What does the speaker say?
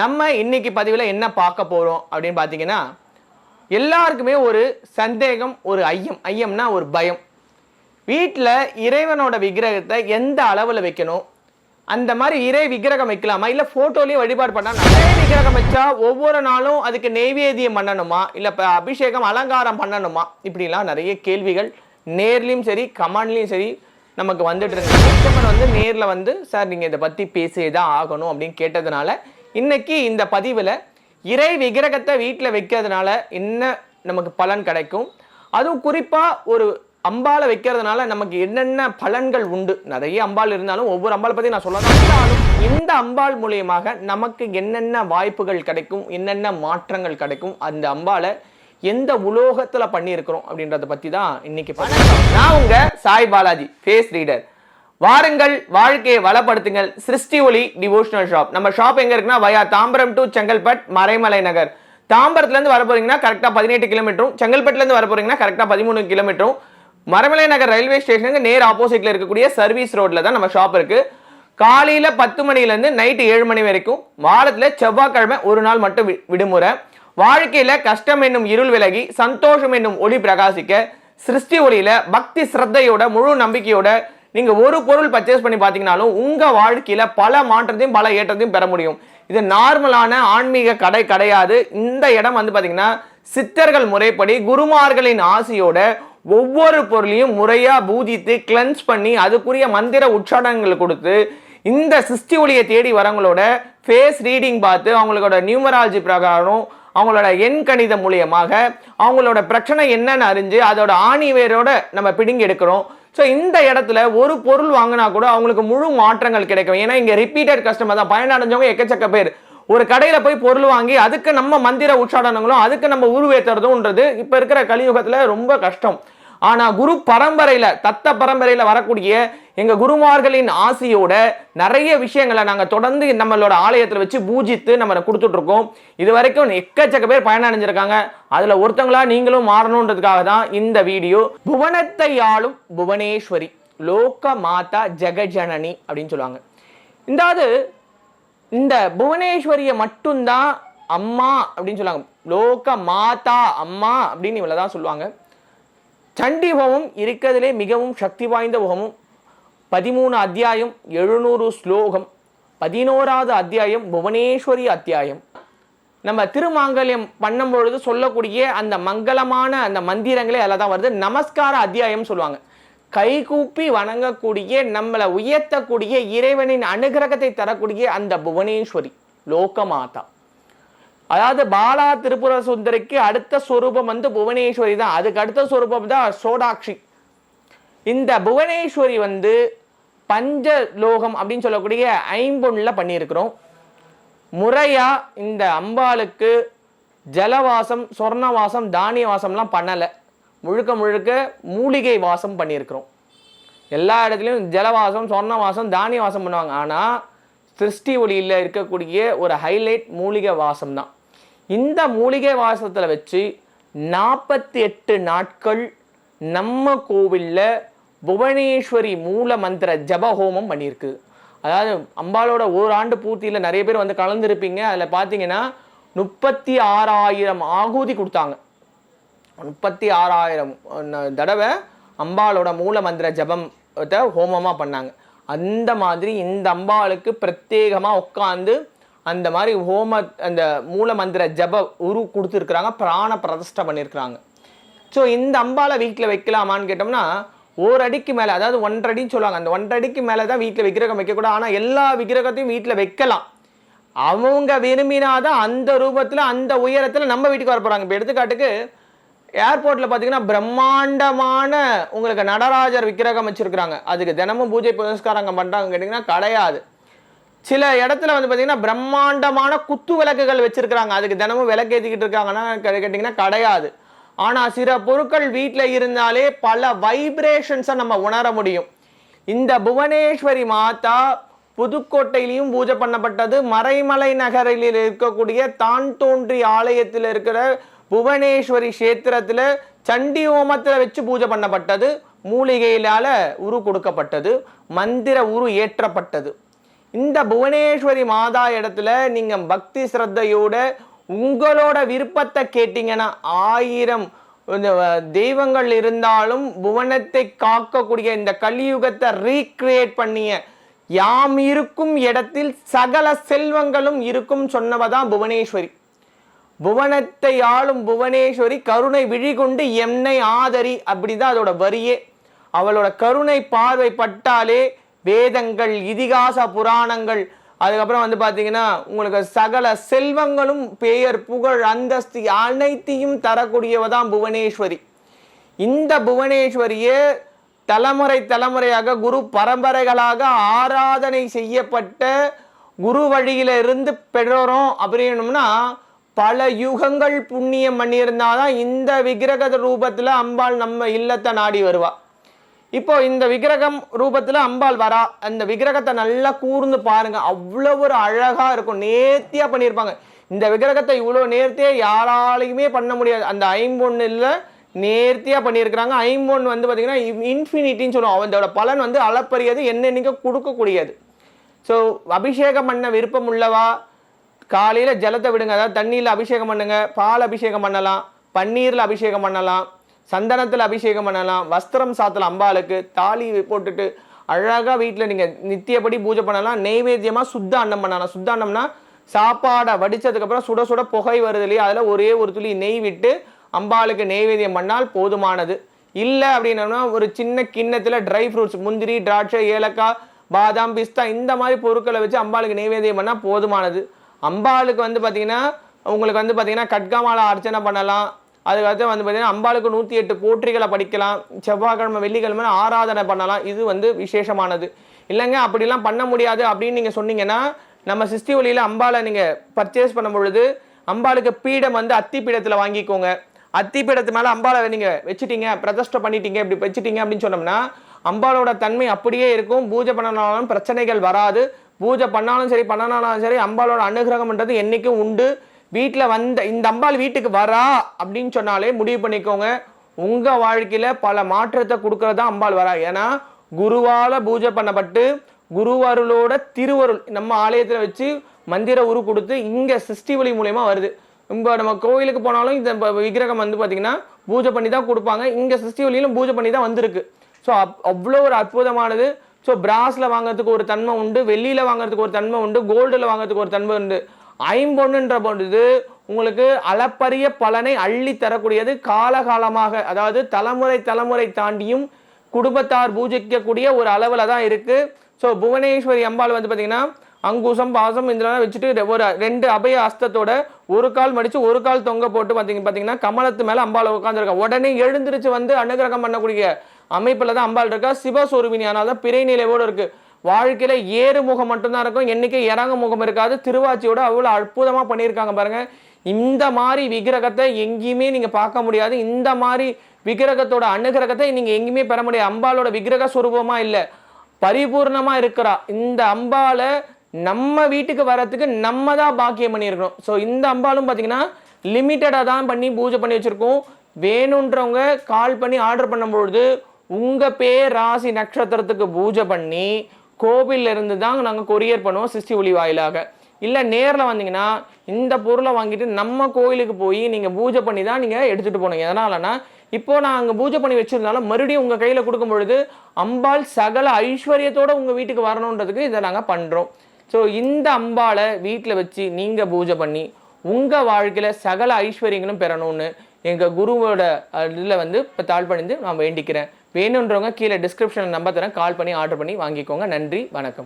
நம்ம இன்னைக்கு பதிவில் என்ன பார்க்க போகிறோம் அப்படின்னு பார்த்தீங்கன்னா எல்லாருக்குமே ஒரு சந்தேகம் ஒரு ஐயம். ஐயம்னா ஒரு பயம். வீட்டில் இறைவனோட விக்கிரகத்தை எந்த அளவில் வைக்கணும்? அந்த மாதிரி இறை விக்கிரகம் வைக்கலாமா? இல்லை ஃபோட்டோலேயே வழிபாடு பண்ணால் நிறைய விக்கிரகம் வச்சா ஒவ்வொரு நாளும் அதுக்கு நெய்வேதியம் பண்ணணுமா? இல்லை இப்போ அபிஷேகம் அலங்காரம் பண்ணணுமா? இப்படிலாம் நிறைய கேள்விகள் நேர்லேயும் சரி கமான்லேயும் சரி நமக்கு வந்துட்டு இருக்கு. கஸ்டமர் வந்து நேரில் வந்து சார் நீங்கள் இதை பற்றி பேசியே தான் ஆகணும் அப்படின்னு கேட்டதுனால இன்னைக்கு இந்த பதிவில் இறை விக்கிரகத்தை வீட்டில் வைக்கிறதுனால என்ன நமக்கு பலன் கிடைக்கும்? அதுவும் குறிப்பாக ஒரு அம்பாலை வைக்கிறதுனால நமக்கு என்னென்ன பலன்கள் உண்டு? நிறைய அம்பாள் இருந்தாலும் ஒவ்வொரு அம்பாலை பற்றி நான் சொல்லலாம். இந்த அம்பாள் மூலியமாக நமக்கு என்னென்ன வாய்ப்புகள் கிடைக்கும்? என்னென்ன மாற்றங்கள் கிடைக்கும்? அந்த அம்பாலை எந்த உலோகத்தில் பண்ணியிருக்கிறோம் அப்படின்றத பற்றி தான் இன்னைக்கு நான் உங்கள் சாய் பாலாஜி ஃபேஸ் ரீடர் வாருங்கள் வாழ்க்கையை வளப்படுத்துங்கள். சிருஷ்டி ஒளி டிவோஷனல் ஷாப் நம்ம ஷாப் எங்க இருக்குன்னா வயா தாம்பரம் டு செங்கல்பட் மறைமலை நகர். தாம்பரத்துலேருந்து வர போறீங்கன்னா கரெக்டாக பதினெட்டு கிலோமீட்டரும் செங்கல்பட்டுலேருந்து வர போறீங்கன்னா கரெக்டாக பதிமூணு கிலோமீட்டரும் மறைமலை நகர் ரயில்வே ஸ்டேஷனுக்கு நேர் ஆப்போசிட்ல இருக்கக்கூடிய சர்வீஸ் ரோட்ல தான் நம்ம ஷாப் இருக்கு. காலையில பத்து மணிலேருந்து நைட்டு ஏழு மணி வரைக்கும் வாரத்தில் செவ்வாய்க்கிழமை ஒரு நாள் மட்டும் வி- விடுமுறை. வாழ்க்கையில கஷ்டம் என்னும் இருள் விலகி சந்தோஷம் என்னும் ஒளி பிரகாசிக்க சிருஷ்டி ஒளியில பக்தி சிரத்தையோட முழு நம்பிக்கையோட நீங்க ஒரு பொருள் பர்ச்சேஸ் பண்ணி பார்த்தீங்கனாலும் உங்க வாழ்க்கையில பல மாற்றத்தையும் பல ஏற்றத்தையும் பெற முடியும். இது நார்மலான ஆன்மீக கடை கிடையாது. இந்த இடம் வந்து பாத்தீங்கன்னா சித்தர்கள் முறைப்படி குருமார்களின் ஆசையோட ஒவ்வொரு பொருளையும் முறையா பூஜித்து கிளென்ஸ் பண்ணி அதுக்குரிய மந்திர உச்சாடங்கள் கொடுத்து இந்த சிஸ்டி ஒளியை தேடி வரவங்களோட ஃபேஸ் ரீடிங் பார்த்து அவங்களோட நியூமராலஜி பிரகாரம் அவங்களோட எண் கணிதம் மூலியமாக அவங்களோட பிரச்சனை என்னன்னு அறிஞ்சு அதோட ஆணி வேரோட நம்ம பிடுங்கி எடுக்கிறோம். ஸோ இந்த இடத்துல ஒரு பொருள் வாங்கினா கூட அவங்களுக்கு முழு மாற்றங்கள் கிடைக்கும். ஏன்னா இங்கே ரிப்பீட்டட் கஸ்டமர் தான். பயனடைஞ்சவங்க எக்கச்சக்க பேர். ஒரு கடையில் போய் பொருள் வாங்கி அதுக்கு நம்ம மந்திர உச்சாடனங்களும் அதுக்கு நம்ம உருவேற்றுறதும்ன்றது இப்போ இருக்கிற கலியுகத்தில் ரொம்ப கஷ்டம். ஆனால் குரு பரம்பரையில் தத்த பரம்பரையில் வரக்கூடிய எங்கள் குருமார்களின் ஆசையோட நிறைய விஷயங்களை நாங்கள் தொடர்ந்து நம்மளோட ஆலயத்தில் வச்சு பூஜித்து நம்ம கொடுத்துட்ருக்கோம். இது வரைக்கும் எக்கச்சக்க பேர் பயணம் அடைஞ்சிருக்காங்க அதுல ஒருத்தங்களா நீங்களும் மாறணுன்றதுக்காக தான் இந்த வீடியோ. புவனத்தை ஆளும் புவனேஸ்வரி லோக மாதா ஜெகஜனனி அப்படின்னு சொல்லுவாங்க. இந்தாவது இந்த புவனேஸ்வரியை மட்டும்தான் அம்மா அப்படின்னு சொல்லுவாங்க. லோக மாதா அம்மா அப்படின்னு இவ்வளோ தான் சொல்லுவாங்க. சண்டி ஹோமம் இருக்கிறதுலே மிகவும் சக்தி வாய்ந்த ஹோமம் பதிமூணு அத்தியாயம் எழுநூறு ஸ்லோகம். பதினோராவது அத்தியாயம் புவனேஸ்வரி அத்தியாயம். நம்ம திருமாங்கல்யம் பண்ணும்பொழுது சொல்லக்கூடிய அந்த மங்களமான அந்த மந்திரங்களே அதில் தான் வருது. நமஸ்கார அத்தியாயம் சொல்லுவாங்க. கைகூப்பி வணங்கக்கூடிய நம்மளை உயர்த்தக்கூடிய இறைவனின் அனுகிரகத்தை தரக்கூடிய அந்த புவனேஸ்வரி லோகமாதா. அதாவது பாலா திரிபுர சுந்தரிக்கு அடுத்த ஸ்வரூபம் வந்து புவனேஸ்வரி தான். அதுக்கு அடுத்த ஸ்வரூபம் தான் சோடாக்ஷி இந்த புவனேஸ்வரி வந்து பஞ்ச லோகம் அப்படின்னு சொல்லக்கூடிய ஐம்பொன்னில் பண்ணியிருக்கிறோம். முறையாக இந்த அம்பாளுக்கு ஜலவாசம் சொர்ணவாசம் தானிய வாசம்லாம் பண்ணலை. முழுக்க முழுக்க மூலிகை வாசம் பண்ணியிருக்கிறோம். எல்லா இடத்துலையும் ஜலவாசம் சொர்ணவாசம் தானிய வாசம் பண்ணுவாங்க. ஆனால் சிருஷ்டி ஒளியில் இருக்கக்கூடிய ஒரு ஹைலைட் மூலிகை வாசம் தான். இந்த மூலிகை வாசத்தில் வச்சு நாற்பத்தி எட்டு நாட்கள் நம்ம கோவிலில் புவனேஸ்வரி மூல மந்திர ஜப ஹோமம் பண்ணியிருக்கு. அதாவது அம்பாளோட ஓராண்டு பூர்த்தியில் நிறைய பேர் வந்து கலந்துருப்பீங்க. அதில் பார்த்தீங்கன்னா முப்பத்தி ஆறாயிரம் ஆகுதி கொடுத்தாங்க. முப்பத்தி ஆறாயிரம் தடவை அம்பாலோட மூல மந்திர ஜபம் ஹோமமாக பண்ணாங்க. அந்த மாதிரி இந்த அம்பாளுக்கு பிரத்யேகமாக உட்காந்து அந்த மாதிரி ஹோம அந்த மூல மந்திர ஜப உரு கொடுத்துருக்குறாங்க பிராண பிரதிஷ்டை பண்ணியிருக்கிறாங்க ஸோ இந்த அம்பாவை வீட்டில் வைக்கலாமான்னு கேட்டோம்னா ஒரு அடிக்கு மேலே அதாவது ஒன்றரை அடின்னு சொல்லுவாங்க அந்த ஒன்றடிக்கு மேலே தான் வீட்டில் விக்கிரகம் வைக்கக்கூடாது. ஆனால் எல்லா விக்கிரகத்தையும் வீட்டில் வைக்கலாம். அவங்க விரும்பினாதான் அந்த ரூபத்தில் அந்த உயரத்தில் நம்ம வீட்டுக்கு வர போகிறாங்க இப்போ எடுத்துக்காட்டுக்கு ஏர்போர்ட்டில் பார்த்தீங்கன்னா பிரம்மாண்டமான உங்களுக்கு நடராஜர் விக்கிரகம் வச்சுருக்குறாங்க. அதுக்கு தினமும் பூஜை புரஸ்காரங்க பண்ணுறாங்க கேட்டிங்கன்னா கிடையாது. சில இடத்துல வந்து பார்த்தீங்கன்னா பிரம்மாண்டமான குத்து விளக்குகள் வச்சிருக்கிறாங்க. அதுக்கு தினமும் விளக்கு ஏற்றிக்கிட்டு இருக்காங்கன்னா கே- கேட்டிங்கன்னா கிடையாது. ஆனால் சில பொருட்கள் வீட்டில் இருந்தாலே பல வைப்ரேஷன்ஸை நம்ம உணர முடியும். இந்த புவனேஸ்வரி மாதா புதுக்கோட்டையிலையும் பூஜை பண்ணப்பட்டது. மறைமலை நகரில் இருக்கக்கூடிய தான் தோன்றி ஆலயத்தில் இருக்கிற புவனேஸ்வரி கஷேத்திரத்தில் சண்டி ஹோமத்தில் வச்சு பூஜை பண்ணப்பட்டது. மூலிகையிலால் உரு கொடுக்கப்பட்டது. மந்திர உரு ஏற்றப்பட்டது. இந்த புவனேஸ்வரி மாதா இடத்துல நீங்கள் பக்தி சிரத்தையோட உங்களோட விருப்பத்தை கேட்டிங்கன்னா ஆயிரம் இந்த, தெய்வங்கள் இருந்தாலும் புவனத்தை காக்கக்கூடிய இந்த கலியுகத்தை ரீக்ரியேட் பண்ணிய யாம் இருக்கும் இடத்தில் சகல செல்வங்களும் இருக்கும் சொன்னவதான் புவனேஸ்வரி. புவனத்தை ஆளும் புவனேஸ்வரி கருணை விழிகொண்டு என்னை ஆதரி அப்படிதான் அதோட வரியே. அவளோட கருணை பார்வை பட்டாலே வேதங்கள் இதிகாச புராணங்கள் அதுக்கப்புறம் வந்து பார்த்தீங்கன்னா உங்களுக்கு சகல செல்வங்களும் பெயர் புகழ் அந்தஸ்து அனைத்தையும் தரக்கூடியவ தான் புவனேஸ்வரி. இந்த புவனேஸ்வரியே தலைமுறை தலைமுறையாக குரு பரம்பரைகளாக ஆராதனை செய்யப்பட்ட குரு வழியில இருந்து பெறறோம் அப்படின்னம்னா பல யுகங்கள் புண்ணியம் பண்ணியிருந்தாதான் இந்த விக்கிரக ரூபத்தில் அம்பாள் நம்ம இல்லத்தை நாடி வருவாள் இப்போ இந்த விக்கிரகம் ரூபத்தில் அம்பாள் வரா. அந்த விக்கிரகத்தை நல்லா கூர்ந்து பாருங்க. அவ்வளோ ஒரு அழகாக இருக்கும். நேர்த்தியாக பண்ணியிருப்பாங்க. இந்த விக்கிரகத்தை இவ்வளோ நேர்த்தியாக யாராலையுமே பண்ண முடியாது. அந்த ஐம்பொன்னில் நேர்த்தியாக பண்ணியிருக்கிறாங்க. ஐம்பொன் வந்து பாத்தீங்கன்னா இன்ஃபினிட்டின்னு சொல்லுவோம். அதோட பலன் வந்து அளப்பரியது. என்னென்னைக்கு கொடுக்கக்கூடியது. ஸோ அபிஷேகம் பண்ண விருப்பம் உள்ளவா? காலையில் ஜலத்தை விடுங்க. அதாவது தண்ணியில் அபிஷேகம் பண்ணுங்கள் பால் அபிஷேகம் பண்ணலாம். பன்னீரில் அபிஷேகம் பண்ணலாம். சந்தனத்தில் அபிஷேகம் பண்ணலாம் வஸ்திரம் சாத்தலாம் அம்பாளுக்கு தாலி போட்டுட்டு அழகாக வீட்டில் நீங்கள் நித்தியப்படி பூஜை பண்ணலாம் நெய்வேத்தியமாக சுத்த அன்னம் பண்ணலாம். சுத்த அன்னம்னா சாப்பாடை வடித்ததுக்கப்புறம் சுட சுட புகை வருது இல்லையா? அதில் ஒரே ஒரு துளி நெய் விட்டு அம்பாளுக்கு நெய்வேத்தியம் பண்ணால் போதுமானது. இல்லை அப்படின்னா ஒரு சின்ன கிண்ணத்தில் ட்ரை ஃப்ரூட்ஸ் முந்திரி திராட்சை ஏலக்காய் பாதாம் பிஸ்தா இந்த மாதிரி பொருட்களை வச்சு அம்பாளுக்கு நெய்வேத்தியம் பண்ணால் போதுமானது. அம்பாளுக்கு வந்து பார்த்தீங்கன்னா உங்களுக்கு வந்து பார்த்திங்கன்னா கட்காமாலை அர்ச்சனை பண்ணலாம். அதுக்கடுத்து வந்து பார்த்தீங்கன்னா அம்பாளுக்கு நூற்றி எட்டு போற்றிகளை படிக்கலாம் செவ்வாய்க்கிழமை வெள்ளிக்கிழமை ஆராதனை பண்ணலாம். இது வந்து விசேஷமானது. இல்லைங்க அப்படிலாம் பண்ண முடியாது அப்படின்னு நீங்கள் சொன்னீங்கன்னா நம்ம சிஸ்டி ஒளியில் அம்பாளை நீங்கள் பர்ச்சேஸ் பண்ணும் பொழுது அம்பாளுக்கு பீடம் வந்து அத்தி பீடத்தில் வாங்கிக்கோங்க. அத்தி பீடத்து மேலே அம்பாளை நீங்கள் வச்சுட்டீங்க பிரதிஷ்டை பண்ணிட்டீங்க இப்படி வச்சுட்டீங்க அப்படின்னு சொன்னோம்னா அம்பாளோட தன்மை அப்படியே இருக்கும். பூஜை பண்ணனாலும் பிரச்சனைகள் வராது. பூஜை பண்ணாலும் சரி பண்ணனாலும் சரி அம்பாளோட அனுகிரகம்ன்றது என்றைக்கும் உண்டு. வீட்டில் வந்த இந்த அம்பாள் வீட்டுக்கு வரா அப்படின்னு சொன்னாலே முடிவு பண்ணிக்கோங்க. உங்கள் வாழ்க்கையில் பல மாற்றத்தை கொடுக்கறது தான் அம்பாள் வரா. ஏன்னா குருவால் பூஜை பண்ணப்பட்டு குருவருளோட திருவருள் நம்ம ஆலயத்தில் வச்சு மந்திர உரு கொடுத்து இங்கே சிருஷ்டி வழி மூலயமா வருது. இப்போ நம்ம கோயிலுக்கு போனாலும் இந்த விக்கிரகம் வந்து பார்த்திங்கன்னா பூஜை பண்ணி தான் கொடுப்பாங்க. இங்கே சிருஷ்டி வழியிலும் பூஜை பண்ணி தான் வந்திருக்கு. ஸோ அப் அவ்வளோ ஒரு அற்புதமானது. ஸோ பிராஸில் வாங்குறதுக்கு ஒரு தன்மை உண்டு வெள்ளியில் வாங்குறதுக்கு ஒரு தன்மை உண்டு கோல்டில் வாங்குறதுக்கு ஒரு தன்மை உண்டு. ஐம்பொன்னுன்ற பொழுது உங்களுக்கு அளப்பரிய பலனை அள்ளி தரக்கூடியது. காலகாலமாக அதாவது தலைமுறை தலைமுறை தாண்டியும் குடும்பத்தார் பூஜிக்கக்கூடிய ஒரு அளவில் தான் இருக்குது ஸோ புவனேஸ்வரி அம்பாள் வந்து பார்த்திங்கன்னா அங்குசம் பாசம் இதெல்லாம் வச்சுட்டு ரெ- ஒரு ரெண்டு அபய அஸ்தத்தோட ஒரு கால் மடித்து ஒரு கால் தொங்க போட்டு பார்த்திங்க பார்த்தீங்கன்னா கமலத்து மேலே அம்பாள் உட்காந்துருக்கா உடனே எழுந்திருச்சு வந்து அனுகிரகம் பண்ணக்கூடிய அமைப்பில் தான் அம்பாள் இருக்கா. சிவஸ்வரூபினி ஆனால் தான் பிறை நிலையோடு இருக்குது வாழ்க்கையில் ஏறு முகம் மட்டும்தான் இருக்கும். என்னைக்கு இறங்க முகம் இருக்காது. திருவாச்சியோட அவ்வளோ அற்புதமாக பண்ணியிருக்காங்க பாருங்கள் இந்த மாதிரி விக்கிரகத்தை எங்கேயுமே நீங்கள் பார்க்க முடியாது. இந்த மாதிரி விக்கிரகத்தோட அனுகிரகத்தை நீங்கள் எங்கேயுமே பெற முடியாது. அம்பாலோட விக்கிரக சுரூபமாக இல்லை. பரிபூர்ணமாக இருக்கிறா. இந்த அம்பாளை நம்ம வீட்டுக்கு வர்றதுக்கு நம்ம தான் பாக்கியம் பண்ணியிருக்கணும். ஸோ இந்த அம்பாலும் பார்த்தீங்கன்னா லிமிட்டடாக தான் பண்ணி பூஜை பண்ணி வச்சுருக்கோம். வேணுன்றவங்க கால் பண்ணி ஆர்டர் பண்ணும்பொழுது உங்கள் பேர் ராசி நட்சத்திரத்துக்கு பூஜை பண்ணி கோவிலில் இருந்து தான் நாங்கள் கொரியர் பண்ணுவோம் சிஸ்டி ஒளி வாயிலாக. இல்லை நேரில் வந்தீங்கன்னா இந்த பொருளை வாங்கிட்டு நம்ம கோயிலுக்கு போய் நீங்கள் பூஜை பண்ணி தான் நீங்கள் எடுத்துகிட்டு போனீங்க. எதனாலனா இப்போ நான் அங்கே பூஜை பண்ணி வச்சுருந்தாலும் மறுபடியும் உங்கள் கையில் கொடுக்கும் பொழுது அம்பாள் சகல ஐஸ்வர்யத்தோடு உங்கள் வீட்டுக்கு வரணுன்றதுக்கு இதை நாங்கள் பண்ணுறோம் ஸோ இந்த அம்பாளை வீட்டில் வச்சு நீங்கள் பூஜை பண்ணி உங்கள் வாழ்க்கையில் சகல ஐஸ்வர்யங்களும் பெறணும்னு எங்கள் குருவோட இதில் வந்து இப்போ தாழ்பணிந்து நான் வேண்டிக்கிறேன். வேணுன்றவங்க கீழே டிஸ்கிரிப்ஷனில் நம்பர் தரேன். கால் பண்ணி ஆர்டர் பண்ணி வாங்கிக்கோங்க. நன்றி வணக்கம்.